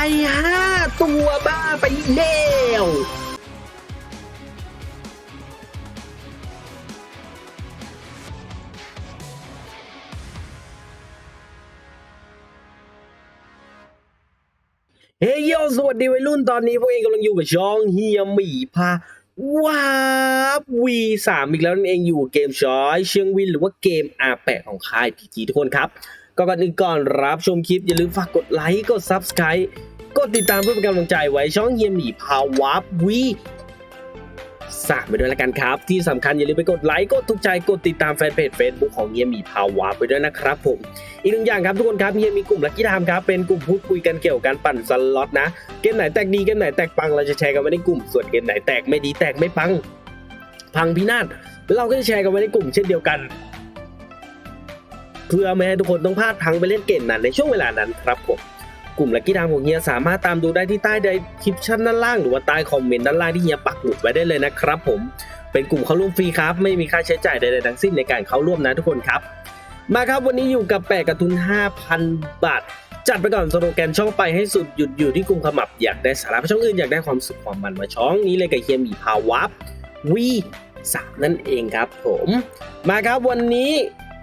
ในห้าตัวบ้าไปแล้วเฮ้ยโยสวัสดีวัยรุ่นตอนนี้พวกเองกำลังอยู่กับช่องเฮียหมีพาว้าบวีสามอีกแล้วนั่นเองอยู่เกมช้อยเชียงวินหรือว่าเกมอาแปะของค่ายพีจีทุกคนครับก็ก่อนอื่นก่อนรับชมคลิป อย่าลืมฝากกดไลค์กด Subscribe กดติดตามเพื่อเป็นกำลังใจไว้ช่องเฮียหมีพาวับวีสามไปด้วยล้วกันครับ ที่สำคัญอย่าลืมไปกดไลค์กดถูกใจกดติดตามแฟนเพจ Facebook ของเฮียมีพาวับไปด้วยนะครับผมอีกหนึ่งอย่างครับทุกคนครับเฮียมีกลุ่มลักกี้ไทม์ครับเป็นกลุ่มพูดคุยกันเกี่ยวกับการปั่นสล็อตนะเกมไหนแตกดีเกมไหนแตกปังเราจะแชร์กันไว้ในกลุ่มส่วนเกมไหนแตกไม่ดีแตกไม่ปัง พังพินาศเราก็จะแชร์กันไว้ในกลุ่มเช่นเดียวกัน เพื่อไม่ให้ทุกคนต้องพลาดพังไปเล่นเกมนั้นในช่วงเวลานั้นครับผม กลุ่มลักกี้ไทม์ของเฮียสามารถตามดูได้ที่ใต้ในคลิปชั่นด้านล่างหรือว่าใต้คอมเมนต์ด้านล่างที่เฮียปักหมุดไว้ได้เลยนะครับผมเป็นกลุ่มเข้าร่วมฟรีครับ ไม่มีค่าใช้จ่ายใดๆทั้งสิ้นในการเข้าร่วมนะทุกคนครับ มาครับวันนี้อยู่กับแปะกระทุน 5,000 บาท จัดไปก่อนสโลแกนช่องไปให้สุดหยุดอยู่ที่กลุ่มขมับอยากได้สาระช่องอื่นอยากได้ความสุขความมันมาช่องนี้เลยกับเฮียมีพาวับวีสามนั่นเองครับผม มาครับวันนี้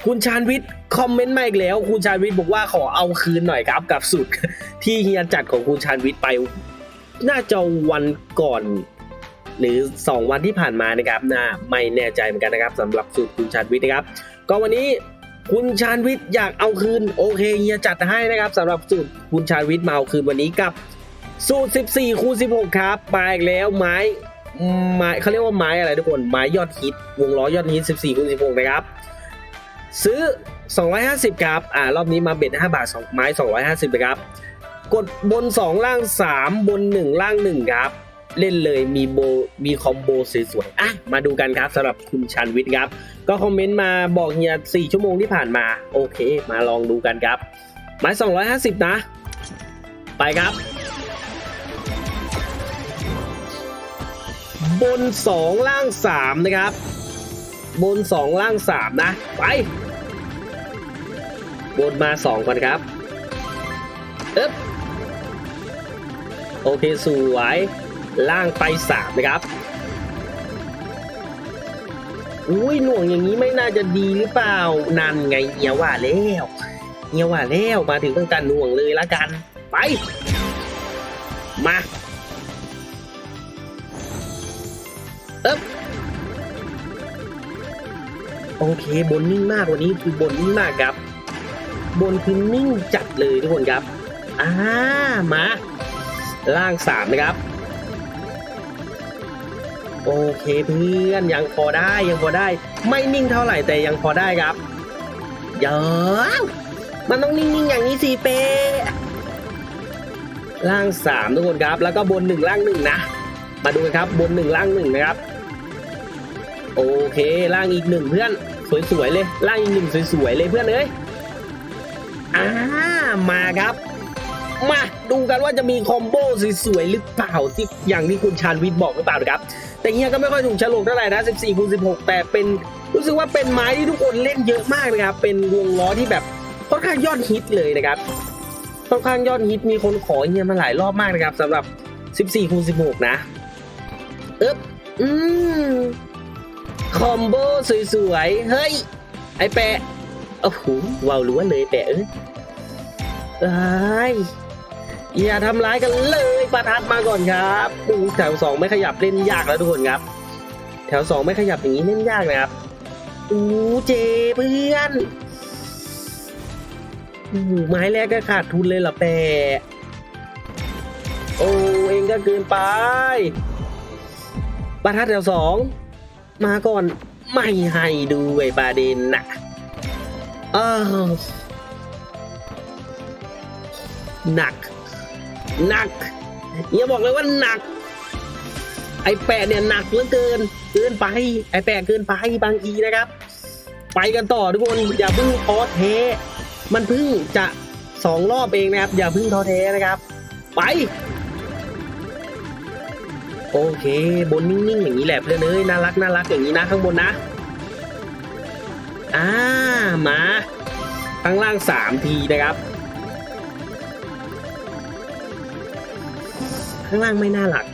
คุณชาญวิทย์คอมเมนต์มาอีกแล้ว คุณชาญวิทย์บอกว่าขอเอาคืนหน่อยครับกับสุดที่เฮียจัดของคุณชาญวิทย์ไป น่าจะวันก่อน หรือ 2 วันที่ผ่านมานะครับน่าไม่แน่ใจเหมือนกันนะครับสำหรับสูตรคุณชาญวิทย์นะครับ ก็วันนี้คุณชาญวิทย์อยากเอาคืนโอเคเฮียจัดให้นะครับสำหรับสูตรคุณชาญวิทย์มาเอาคืนวันนี้กับสูตร 14 คูณ 16 ครับมาอีกแล้วไม้ไม้เขาเรียกว่าไม้อะไรทุกคนไม้ยอดฮิตวงล้อยอดฮิต 14คูณ16 นะครับ ซื้อ 250 ครับ อ่ารอบนี้มาเบ็ด5บาทสองไม้ 250นะครับ กดบน 2 ล่าง 3 บน 1 ล่าง 1 ครับ เล่นเลยมีโบมีคอมโบสวยๆอะมาดูกันครับสำหรับคุณชันวิทย์ครับ ก็คอมเมนต์มาบอกเฮีย4ชั่วโมงที่ผ่านมา โอเค มาลองดูกันครับ ไม้ 250 นะ ไปครับ บน 2 ล่าง 3 นะครับ บน 2 ล่าง 3 นะ ไป บนมา2ก่อนครับเอ๊บโอเคสวยล่างไป3นะครับอุ้ยหน่วงอย่างนี้ไม่น่าจะดีหรือเปล่านั่นไงเฮียว่าแล้วเฮียว่าแล้วมาถึงต้องการหน่วงเลยละกัน ไป มาเอ๊บโอเคบนนิ่งมากวันนี้คือบนนิ่งมากครับ บนคือนิ่งจัดเลยทุกคนครับ อ่า มา ล่างสามนะครับ โอเคเพื่อนยังพอได้ยังพอได้ ไม่นิ่งเท่าไหร่แต่ยังพอได้ครับเดี๋ยวมันต้องนิ่งๆอย่างนี้สิเป๊ะล่างสามทุกคนครับ แล้วก็บนหนึ่งล่างหนึ่งนะ มาดูกันครับบนหนึ่งล่างหนึ่งนะครับโอเคล่างอีกหนึ่งเพื่อนสวยๆเลย ล่างอีกหนึ่งสวยๆเลยเพื่อนเอ้ย อ่ามาครับ มาดูกันว่าจะมีคอมโบสวยๆหรือเปล่าที่อย่างที่คุณชาญวิทย์บอกหรือเปล่านะครับ แต่เฮียก็ไม่ค่อยถูกฉลกเท่าไหร่นะ 14คูณ16 แต่เป็นรู้สึกว่าเป็นไม้ที่ทุกคนเล่นเยอะมากนะครับ เป็นวงล้อที่แบบค่อนข้างยอดฮิตเลยนะครับค่อนข้างยอดฮิตมีคนขอเฮียมาหลายรอบมากนะครับสำหรับ 14คูณ16 นะเอ๊บอืมคอมโบสวยๆ เฮ้ย ไอแปะ โอ้โหว้าวล้วนเลยแปะเอ้ย เอ้ยอย่าทำร้ายกันเลยประทัดมาก่อนครับดูแถวสองไม่ขยับเล่นยากแล้วทุกคนครับ แถวสองไม่ขยับอย่างนี้เล่นยากนะครับอู้เจเพื่อนอู้ไม้แรกก็ขาดทุนเลยเหรอแปะโอ้เองก็เกินไปประทัดแถวสองมาก่อนไม่ให้ด้วยประเด็นนะอ้าว หนัก หนักอย่าบอกเลยว่าหนัก ไอแปะเนี่ยหนักเหลือเกิน เกินไป ไอแปะเกินไปบางทีนะครับ ไปกันต่อทุกคนอย่าเพิ่งท้อแท้ มันเพิ่งจะสองรอบเองนะครับ อย่าเพิ่งท้อแท้นะครับ ไป โอเค บนนิ่งๆอย่างนี้แหละเพื่อนเอ้ยน่ารักน่ารักอย่างนี้นะข้างบนนะอ่ามาข้างล่างสามทีนะครับ ข้างล่างไม่น่ารัก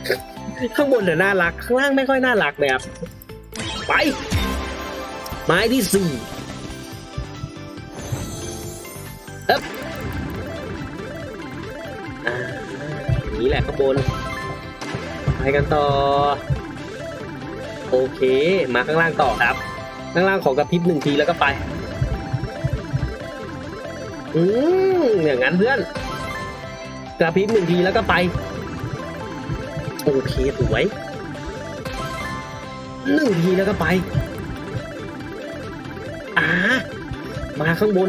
ข้างบนเนี่ยน่ารัก ข้างล่างไม่ค่อยน่ารักเลยครับ ไปไม้ที่สี่เอ๊บนี่แหละข้างบน ไปกันต่อ โอเค มาข้างล่างต่อครับ ข้างล่างของกระพริบหนึ่งทีแล้วก็ไป อืมอย่างนั้นเพื่อน กระพริบหนึ่งทีแล้วก็ไป โอเคสวยหนึ่งทีแล้วก็ไปอ่ามาข้างบน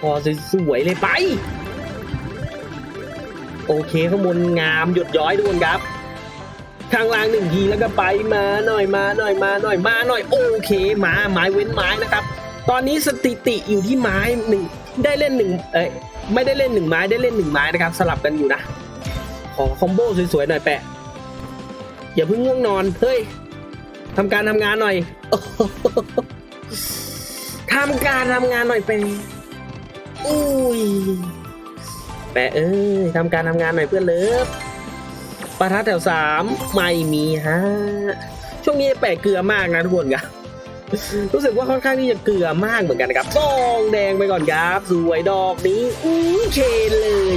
พอสวยเลยไป โอเคข้างบนงามหยดย้อยทุกคนครับ ข้างล่างหนึ่งทีแล้วก็ไปมาหน่อยมาหน่อยมาหน่อยมาหน่อยโอเคมาไม้เว้นไม้นะครับ ตอนนี้สถิติอยู่ที่ไม้หนึ่งได้เล่นหนึ่งเอ้ยไม่ได้เล่นหนึ่งไม้ได้เล่นหนึ่งไม้นะครับ สลับกันอยู่นะ ขอคอมโบสวยๆหน่อยแปะ อย่าเพิ่งง่วงนอน เฮ้ยทำการทำงานหน่อยทำการทำงานหน่อยแปะอุ้ยแปะเอ้ยทำการทำงานหน่อยเพื่อนเลิฟปะทัดแถวสามไม่มีฮะช่วงนี้แปะเกลือมากนะทุกคนครับรู้สึกว่าค่อนข้างที่จะเกลือมากเหมือนกันนะครับซองแดงไปก่อนครับ สวยดอกนี้อู้เชนเลย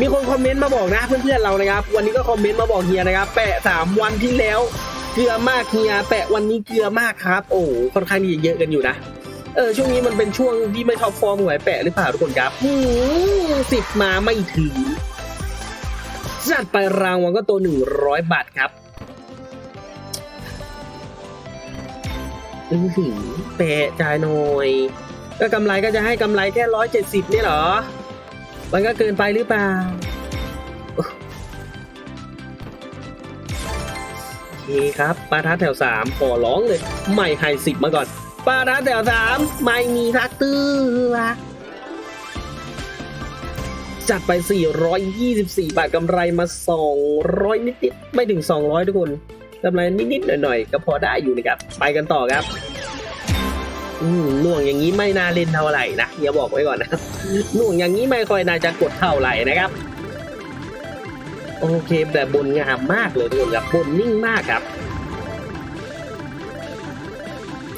มีคนคอมเมนต์มาบอกนะเพื่อนๆเรานะครับ วันนี้ก็คอมเมนต์มาบอกเฮียนะครับแปะสามวันที่แล้วเกลือมากเฮียแปะวันนี้เกลือมากครับ โอ้ค่อนข้างที่จะเยอะกันอยู่นะเออช่วงนี้มันเป็นช่วงที่ไม่ท็อปฟอร์มหวยแปะหรือเปล่าทุกคนครับหืมสิบมาไม่ถึงจัดไปรางวัลก็ตัวหนึ่งร้อยบาทครับอือหือแปะจ่ายหน่อย ก็กำไรก็จะให้กำไรแค่ร้อยเจ็ดสิบนี่เหรอ มันก็เกินไปหรือเปล่า โอเคครับปลาทัดแถวสามขอร้องเลย ไม่ให้สิบมาก่อนปลาทัดแถวสามไม่มีทักตื้อจัดไป 424 บาทกำไรมา 200 นิดๆไม่ถึง 200 ทุกคนกำไรนิดๆหน่อยๆ ก็พอได้อยู่นะครับ ไปกันต่อครับ หน่วงอย่างนี้ไม่น่าเล่นเท่าไหร่นะอย่าบอกไว้ก่อนนะหน่วงอย่างนี้ไม่ค่อยน่าจะกดเท่าไหร่นะครับ โอเคแต่บนงามมากเลยทุกคนครับบนนิ่งมากครับ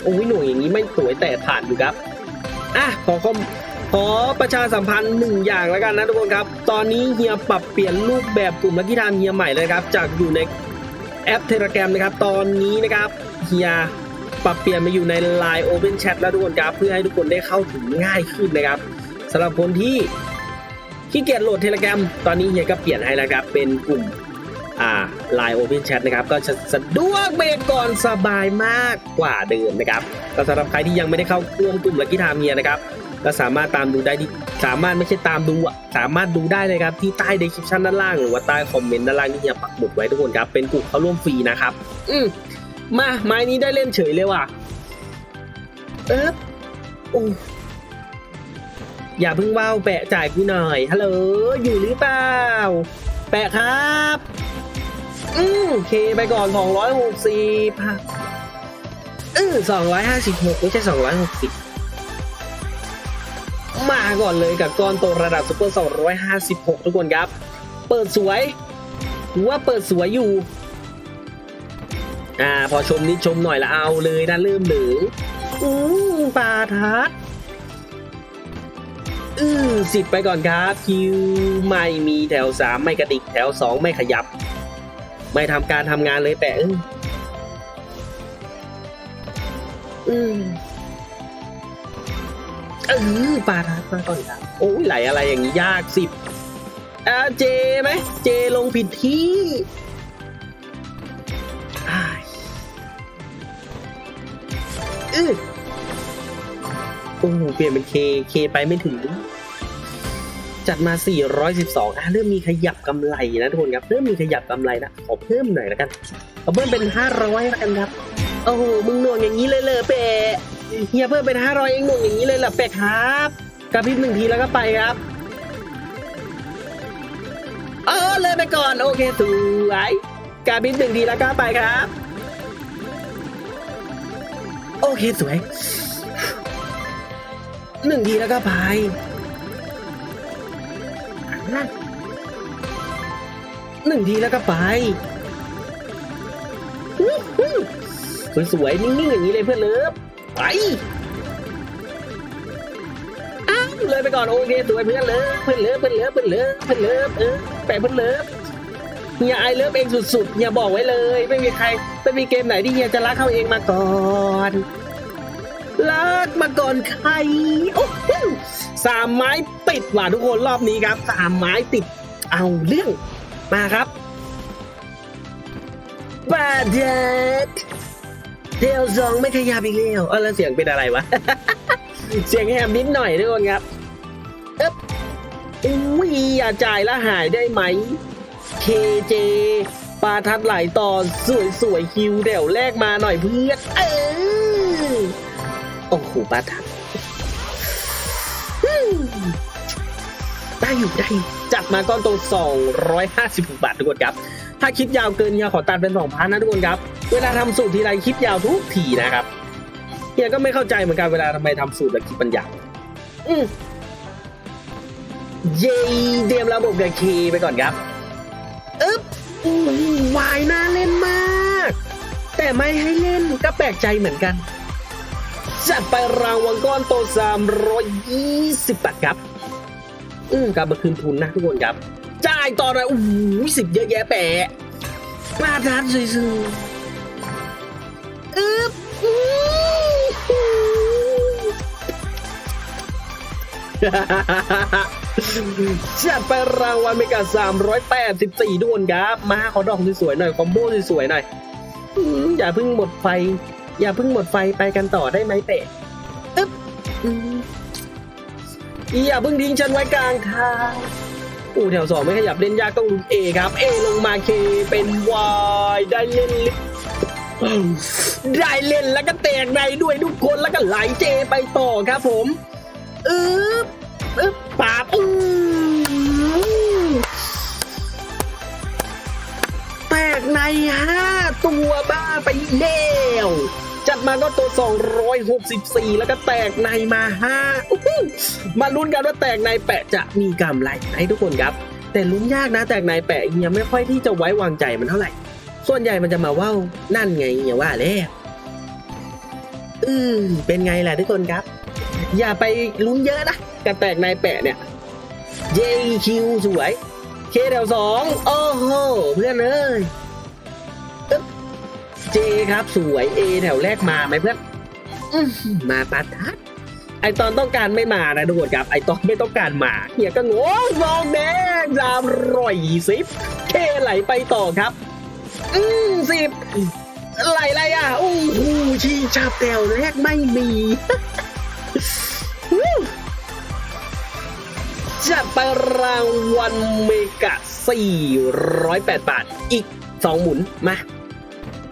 โอ้ยหน่วงอย่างนี้ไม่สวยแต่ผ่านอยู่ครับอะขอคอมขอประชาสัมพันธ์หนึ่งอย่างแล้วกันนะทุกคนครับ ตอนนี้เฮียปรับเปลี่ยนรูปแบบกลุ่มลักกี้ทามเฮียใหม่เลยครับ จากอยู่ในแอปเทเล gram นะครับ ตอนนี้นะครับเฮีย ปรับเปลี่ยนมาอยู่ใน Line Open Chat แล้วทุกคนครับ เพื่อให้ทุกคนได้เข้าถึงง่ายขึ้นนะครับสำหรับคนที่ขี้เกียจโหลดเทเล gram ตอนนี้เฮียก็เปลี่ยนให้แล้วครับ เป็นกลุ่มอ่า Line Open Chat นะครับ ก็จะสะดวกเบรกก่อนสบายมากกว่าเดิมนะครับก็สำหรับใครที่ยังไม่ได้เข้าร่วมกลุ่มลักกี้ทามเฮียนะครับก็สามารถตามดูได้ที่สามารถไม่ใช่ตามดูอะสามารถดูได้เลยครับที่ใต้ description ด้านล่างหรือว่าใต้คอมเมนต์ด้านล่างที่เฮียปักหมุดไว้ทุกคนครับเป็นกลุ่มเข้าร่วมฟรีนะครับ อืม มาไม้นี้ได้เล่นเฉยเลยว่ะ เอ๊บโอ้อย่าเพิ่งว่าวแปะจ่ายกูหน่อยฮัลโหลอยู่หรือเปล่า แปะครับอืมเคไปก่อนสองร้อยหกสิบอือสองร้อยห้าสิบหกไม่ใช่สองร้อยหกสิบมาก่อนเลยกับก้อนโตระดับซุปเปอร์256ทุกคนครับ เปิดสวยว่าเปิดสวยอยู่ อ่า พอชมนิดชมหน่อยละเอาเลยนะเริ่มหลืออือปาทัดอือสิบไปก่อนครับคิวไม่มีแถวสามไม่กระดิกแถวสองไม่ขยับ ไม่ทำการทำงานเลยแปะอืออืมเออปลาทัดมาก่อนครับโอ้ยไหลอะไรอย่างนี้ยากสิบอ่าเจไหมเจลงผิดที่ ออโอ้โหเปลี่ยนเป็นเคเคไปไม่ถึง จัดมา 412อะเริ่มมีขยับกำไรนะทุกคนครับ เริ่มมีขยับกำไรนะ ขอเพิ่มหน่อยแล้วกันขอเพิ่มเป็น 500แล้วกันครับ โอ้โห มึงหน่วงอย่างนี้เลยเลยเปะเฮียเพิ่มเป็นห้าร้อยเองหน่วงอย่างนี้เลยเหรอเป็ดครับกระพริบหนึ่งทีแล้วก็ไปครับ เออเลยไปก่อน โอเคสวยกระพริบหนึ่งทีแล้วก็ไปครับ โอเคสวยหนึ่งทีแล้วก็ไปหนึ่งทีแล้วก็ไปสวยๆนิ่งๆอย่างนี้เลยเพื่อนเลิฟไปอ้าวเลยไปก่อนโอเคสวยเพื่อนเลิฟเพื่อนเลิฟเพื่อนเลิฟเพื่อนเลิฟเพื่อนเลิฟเออแปะเพื่อนเลิฟเฮียไอเลิฟเองสุดๆเฮียบอกไว้เลย ไม่มีใคร ไม่มีเกมไหนที่เฮียจะรักเขาเองมาก่อน รักมาก่อนใครโอ้โหสามไม้ติดว่ะทุกคนรอบนี้ครับสามไม้ติดเอาเรื่องมาครับบาเดดเดลซองไม่ขยับอีกแล้วเออแล้วเสียงเป็นอะไรวะ เสียงแหบนิดหน่อยทุกคนครับเอ๊บอุ้ยอย่าจ่ายแล้วหายได้ไหมเคเจ ปลาทัดไหลต่อสวยสวยๆคิวเดี๋ยวแรกมาหน่อยเพื่อนเออโอ้โหปลาทัดได้อยู่ได้จัดมาก้อนโต256 บาททุกคนครับ ถ้าคลิปยาวเกินเฮียขอตัดเป็น2พันนะทุกคนครับ เวลาทำสูตรทีไรคลิปยาวทุกทีนะครับเฮียก็ไม่เข้าใจเหมือนกันเวลาทำไมทำสูตรแล้วคลิปมันยาวอืมเย้เตรียมระบบกับเคไปก่อนครับ วายน่าเล่นมาก แต่ไม่ให้เล่นก็แปลกใจเหมือนกัน จัดไปรางวัลก้อนโต320บาทครับ อืมกลับมาคืนทุนนะทุกคนครับ จ่ายตอนนั้นโอ้โหสิบเยอะแยะแปะมาทานสวยๆอึ๊บอื้อหือ จัดไปรางวัลเมกา384ด้วนครับ มาขอดอกสวยๆหน่อยคอมโบสวยๆหน่อยอย่าเพิ่งหมดไฟ อย่าเพิ่งหมดไฟไปกันต่อได้ไหมเปะอึ๊บอืมอย่าเพิ่งทิ้งฉันไว้กลางทางอู้แถวสองไม่ขยับเล่นยากต้องลุกเอครับเอลงมาเคเป็นวายได้เล่นลิได้เล่นแล้วก็แตกในด้วยทุกคนแล้วก็ไหลเจไปต่อครับผมอึ๊บอึ๊ ในห้าตัวบ้าไปแล้วจัดมาก็ตัว 264 แล้วก็แตกในมาห้ามาลุ้นกันว่าแตกในแปะจะมีกำไรไหมทุกคนครับ แต่ลุ้นยากนะแตกในแปะยังไม่ค่อยที่จะไว้วางใจมันเท่าไหร่ ส่วนใหญ่มันจะมาว่าวนั่นไงอย่าว่าแล้วอือเป็นไงล่ะทุกคนครับ อย่าไปลุ้นเยอะนะกระแตกนายแปะเนี่ย JQ สวย K แถวสองโอ้โหเพื่อนเอ้ย J ครับสวย A แถวแรกมาไหมเพื่อนอื้อหือมาปัดทัดไอตอนต้องการไม่มานะทุกคนครับ ไอตอนไม่ต้องการมาเฮียก็งงซองแดงสามร้อยสิบเคไหลไปต่อครับ อืมสิบไหลอะไรอะโอ้โหชีชาบแถวแรกไม่มีจัดไปรางวัลเมกะ408บาท อีก 2 หมุน มา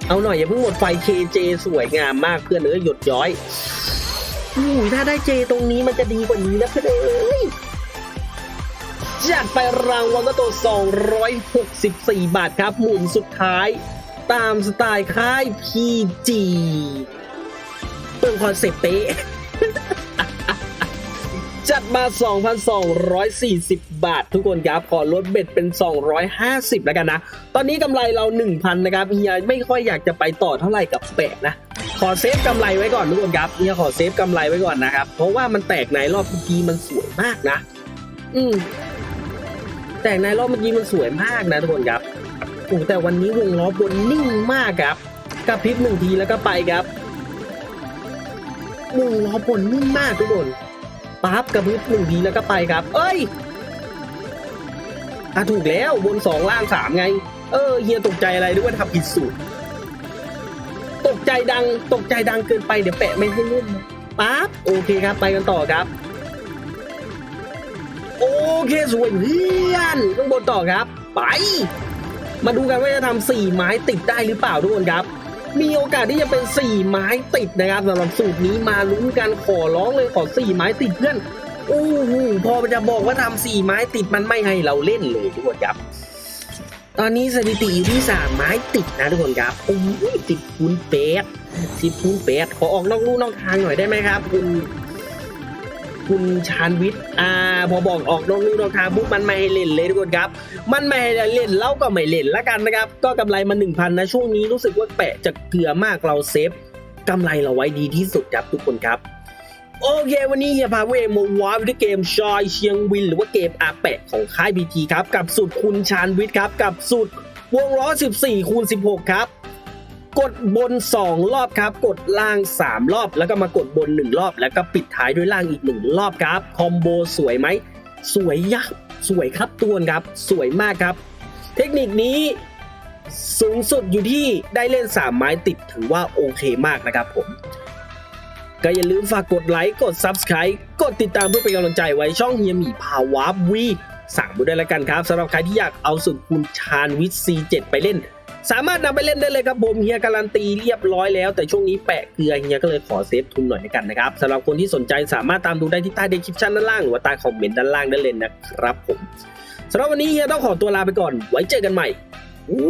เอาหน่อยอย่าเพิ่งหมดไฟ KJ สวยงามมากเพื่อนเอ้ยหยดย้อยอุ้ยถ้าได้เจตรงนี้มันจะดีกว่านี้นะเพื่อนเอ้ยจัดไปรางวัลก็ตัว 264 บาทครับ หมุนสุดท้ายตามสไตล์ค่าย PG เปิดคอนเซ็ปต์เป๊ะ มา 2,240 บาท ทุกคนครับขอลดเบ็ดเป็น 250 แล้วกันนะ ตอนนี้กำไรเรา 1,000 นะครับเฮียไม่ค่อยอยากจะไปต่อเท่าไหร่กับแปะนะ ขอเซฟกำไรไว้ก่อนทุกคนครับเฮียขอเซฟกำไรไว้ก่อนนะครับ เพราะว่ามันแตกในรอบเมื่อกี้มันสวยมากนะ อืมแตกในรอบเมื่อกี้มันสวยมากนะทุกคนครับโอ้แต่วันนี้วงล้อบนนิ่งมากครับกระพริบหนึ่งทีแล้วก็ไปครับวงล้อบนนิ่งมากทุกคน ปั๊บกระพริบหนึ่งทีแล้วก็ไปครับ เอ้ยอะถูกแล้วบนสองล่างสามไง เออเฮียตกใจอะไรด้วยว่าทำผิดสูตร ตกใจดังตกใจดังเกินไปเดี๋ยวแปะไม่ให้เล่นปั๊บโอเคครับไปกันต่อครับ โอเคสวยเพื่อนข้างบนต่อครับ ไป มาดูกันว่าจะทำสี่ไม้ติดได้หรือเปล่าทุกคนครับ มีโอกาสที่จะเป็น 4 ไม้ติดนะครับสำหรับสูตรนี้มาลุ้นกันขอร้องเลยขอ 4 ไม้ติดเพื่อนโอ้โหพอจะบอกว่าทำสี่ไม้ติดมันไม่ให้เราเล่นเลยทุกคนครับตอนนี้สถิติอยู่ที่สามไม้ติดนะทุกคนครับโอ้ยติดคูณเป็ดติดคูณเป็ดขอออกนอกลู่นอกทางหน่อยได้ไหมครับคุณ คุณชานวิทย์อ่าพอบอกออกนอกลู่นอกทางปุ๊บมันไม่ให้เล่นเลยทุกคนครับ มันไม่ให้เล่นเราก็ไม่เล่นละกันนะครับ ก็กำไรมา 1,000 นะ ช่วงนี้รู้สึกว่าแปะจะเกลือมากเราเซฟกำไรเราไว้ดีที่สุดครับทุกคนครับโอเค วันนี้เฮียพาเวมาว้าวด้วยเกมชอยเชียงวิน หรือว่าเกมอาแปะของค่ายพีทีครับ กับสูตรคุณชานวิทย์ครับ กับสูตรวงล้อ 14 คูณ 16 ครับ กดบน 2 รอบครับ กดล่าง 3 รอบ แล้วก็มากดบน 1 รอบ แล้วก็ปิดท้ายด้วยล่างอีก 1 รอบครับ คอมโบสวยไหม สวยยักษ์สวยครับตัวนครับ สวยมากครับ เทคนิคนี้สูงสุดอยู่ที่ได้เล่น 3 ไม้ติดถือว่าโอเคมากนะครับผม ก็อย่าลืมฝากกดไลค์ กด Subscribe กดติดตามเพื่อเป็นกำลังใจไว้ช่องเฮียมีพาวาวีสั่งมาด้วยแล้วกันครับสำหรับใครที่อยากเอาสุดคุณชาญวิทย์ C7 ไปเล่น สามารถนำไปเล่นได้เลยครับผมเฮียการันตีเรียบร้อยแล้ว แต่ช่วงนี้แปะเกลือเฮียก็เลยขอเซฟทุนหน่อยด้วกันนะครับสำหรับคนที่สนใจสามารถตามดูได้ที่ใต้เดคิปชันด้านล่างหรือว่าใต้คอมเมนต์ด้านล่างได้เลยนะครับผมสำหรับวันนี้เฮียต้องขอตัวลาไปก่อน ไว้เจอกันใหม่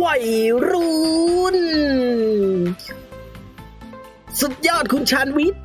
วัยรุ่น สุดยอดคุณชานวิทย์